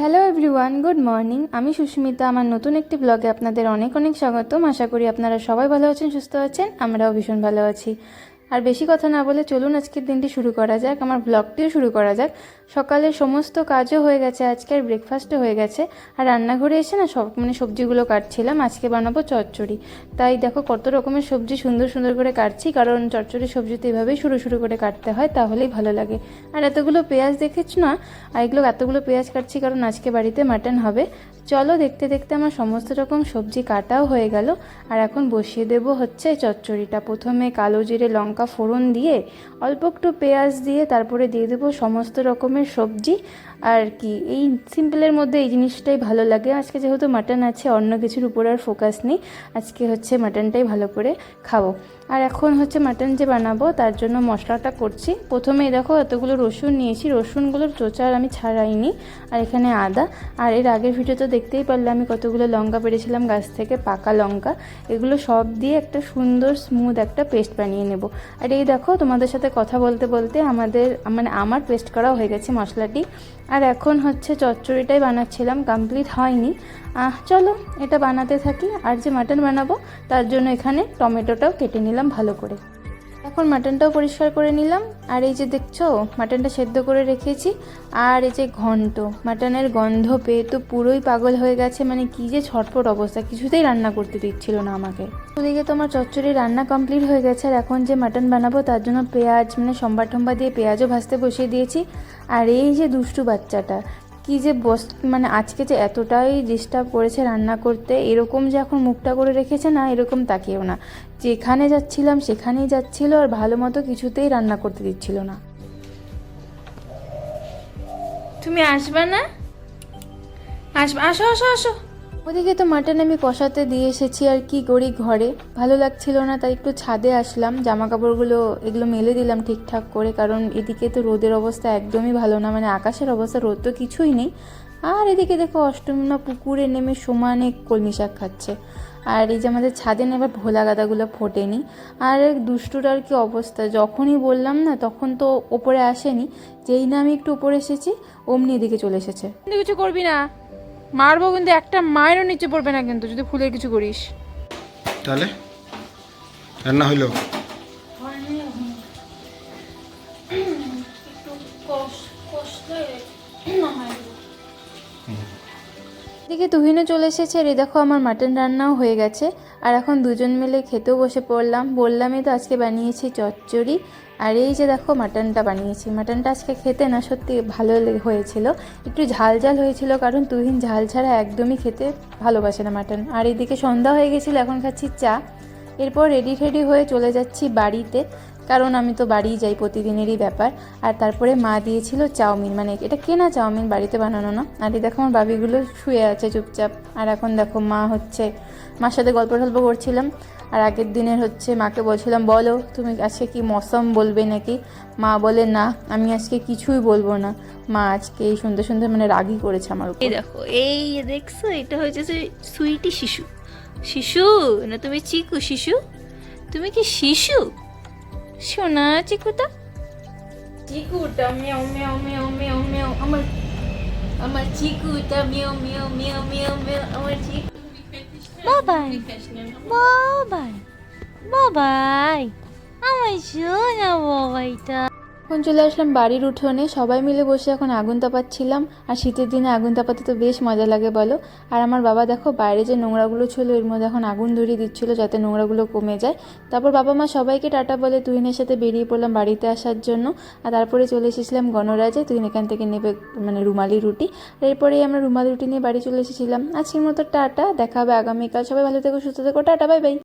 Hello everyone good morning আমি সুস্মিতা। আমার নতুন একটি ব্লগে আপনাদের অনেক অনেক স্বাগতম। আশা করি আপনারা সবাই ভালো আছেন, সুস্থ আছেন। আমরাও ভীষণ ভালো আছি। আর বেশি কথা না বলে চলুন আজকের দিনটি শুরু করা যাক, আমার ব্লগটিও শুরু করা যাক। সকালে সমস্ত কাজও হয়ে গেছে, আজকে আর ব্রেকফাস্টও হয়ে গেছে। আর রান্নাঘরে এসে না সব মানে সবজিগুলো কাটছিলাম, আজকে বানাবো চচ্চড়ি। তাই দেখো কত রকমের সবজি সুন্দর সুন্দর করে কাটছি, কারণ চচ্চড়ি সবজি তো এভাবেই শুরু শুরু করে কাটতে হয়, তাহলেই ভালো লাগে। আর এতগুলো পেঁয়াজ দেখেছ না? আর এগুলো এতগুলো পেঁয়াজ কাটছি কারণ আজকে বাড়িতে মাটন হবে। চলো দেখতে দেখতে আমার সমস্ত রকম সবজি কাটাও হয়ে গেল। আর এখন বসিয়ে দেব হচ্ছে চচ্চড়িটা। প্রথমে কালো জিরে লঙ্কা ফোড়ন দিয়ে অল্প একটু পেঁয়াজ দিয়ে তারপরে দিয়ে দেবো সমস্ত রকমের সবজি। আর কি, এই সিম্পলের মধ্যে এই জিনিসটাই ভালো লাগে। আজকে যেহেতু মাটন আছে, অন্য কিছুর উপর আর ফোকাস নেই। আজকে হচ্ছে মাটনটাই ভালো করে খাব। আর এখন হচ্ছে মাটন যে বানাবো, তার জন্য মশলাটা করছি। প্রথমে দেখো এতগুলো রসুন নিয়েছি। রসুনগুলোর চোচার আমি ছাড়াইনি, আর এখানে আদা। আর এর আগের ভিডিওতে দেখতেই পারলে আমি কতগুলো লঙ্কা পেরেছিলাম গাছ থেকে পাকা লঙ্কা। এগুলো সব দিয়ে একটা সুন্দর স্মুথ একটা পেস্ট বানিয়ে নেব। আর এই দেখো, তোমাদের সাথে কথা বলতে বলতে আমাদের মানে আমার পেস্ট করা হয়ে গেছে মশলাটি। আর এখন হচ্ছে চচ্চড়িটাই বানাচ্ছিলাম কমপ্লিট হয়নি। চলো, এটা বানাতে থাকি। আর যে মাটন বানাবো, তার জন্য এখানে টমেটোটাও কেটে নিলাম ভালো করে। এখন মাটনটাও পরিষ্কার করে নিলাম। আর এই যে দেখছ, মাটনটা সেদ্ধ করে রেখেছি। আর এই যে ঘন্ট, মাটনের গন্ধ পেয়ে তো পুরোই পাগল হয়ে গেছে। মানে কি যে ছটপট অবস্থা, কিছুতেই রান্না করতে দিচ্ছিল না আমাকে। ওদিকে তোমার চচ্চড়ি রান্না কমপ্লিট হয়ে গেছে। আর এখন যে মাটন বানাবো, তার জন্য পেঁয়াজ মানে সম্বার টম্বা দিয়ে পেঁয়াজও ভাজতে বসিয়ে দিয়েছি। আর এই যে দুষ্টু বাচ্চাটা কি যে বস মানে আজকে যে এতটাই ডিস্টার্ব করেছে রান্না করতে, এরকম যে এখন মুখটা করে রেখেছে না, এরকম তাকিয়েও না। যেখানে যাচ্ছিলাম সেখানেই যাচ্ছিল আর ভালো মতো কিছুতেই রান্না করতে দিচ্ছিল না। তুমি আসবে না? আসবে আসো আসো আসো। ওদিকে তো মাটন আমি কষাতে দিয়ে এসেছি, আর কি করি ঘরে? ভালো লাগছিল না, তাই একটু ছাদে আসলাম। জামা কাপড়গুলো এগুলো মেলে দিলাম ঠিকঠাক করে, কারণ এদিকে তো রোদের অবস্থা একদমই ভালো না মানে আকাশের অবস্থা, রোদ তো কিছুই নেই। আর এদিকে দেখো অষ্টমীমা পুকুরে নেমে সমানে কলমি শাক খাচ্ছে। আর এই যে আমাদের ছাদে নেবার ভোলা গাদাগুলো ফোটেনি। আর আর কি অবস্থা, যখনই বললাম না, তখন তো ওপরে আসেনি। যেই না আমি একটু উপরে এসেছি, অমনি এদিকে চলে এসেছে। কিছু করবি না। মারবো কিন্তু একটা মায়েরও নিচে পড়বে না কিন্তু যদি ফুলের কিছু করিস। তাহলে? রান্না হইল? এদিকে তুহিনও চলে এসেছে রে দেখো আমার মাটন রান্নাও হয়ে গেছে। আর এখন দুজন মিলে খেতেও বসে পড়লাম। বললামই তো আজকে বানিয়েছি চচ্চড়ি। আর এই যে দেখো মাটনটা বানিয়েছি। মাটনটা আজকে খেতে না সত্যি ভালো হয়েছিল। একটু ঝাল ঝাল হয়েছিল কারণ তুহিন ঝাল ছাড়া একদমই খেতে ভালোবাসে না মাটন। আর এদিকে সন্ধ্যা হয়ে গেছিল, এখন খাচ্ছি চা। এরপর রেডি টেডি হয়ে চলে যাচ্ছি বাড়িতে। কারণ আমি তো বাড়িই যাই প্রতিদিনেরই ব্যাপার। আর তারপরে মা দিয়েছিল চাউমিন। মানে এটা কেনা চাউমিন বাড়িতে বানানো না। আর এই দেখো আমার বাবিগুলো শুয়ে আছে চুপচাপ। আর এখন দেখো মা হচ্ছে, মার সাথে গল্প টল্প করছিলাম। আর আগের দিনের হচ্ছে মাকে বলছিলাম, বলো, তুমি আজকে কি মৌসম বলবে নাকি? মা বলে, না, আমি আজকে কিছুই বলব না। মা আজকে এই সুন্দর সুন্দর মানে রাগই করেছে আমার এই দেখো, এই দেখছ, এটা হচ্ছে যে সুইটি শিশু। শিশু, না তুমি চিকু শিশু? তুমি কি শিশু? সোনা চিকুটা? চিকুটা মেও মেও মেও মেও মেও আমার আমার চিকুটা মেও মেও মেও মেও মেও আমার চিকু বাবাই বাবাই বাবাই আমার সোনা বাবাইটা। এখন চলে আসলাম বাড়ির উঠোনে। সবাই মিলে বসে এখন আগুন তাপাচ্ছিলাম। আর শীতের দিনে আগুন তাপাতে তো বেশ মজা লাগে বলো। আর আমার বাবা দেখো, বাইরে যে নোংরাগুলো ছিল, এর মধ্যে এখন আগুন ধরিয়ে দিচ্ছিল যাতে নোংরাগুলো কমে যায়। তারপর বাবা মা সবাইকে টাটা বলে তুহিনের সাথে বেরিয়ে পড়লাম বাড়িতে আসার জন্য। আর তারপরে চলে এসেছিলাম গণরাজে তুহিন এখান থেকে নেবে মানে রুমালি রুটি। আর এরপরেই আমরা রুমালি রুটি নিয়ে বাড়ি চলে এসেছিলাম। আজকের মতো টাটা, দেখা হবে আগামীকাল। সবাই ভালো থেকো, সুস্থ থেকো। Ta-ta, bye bye.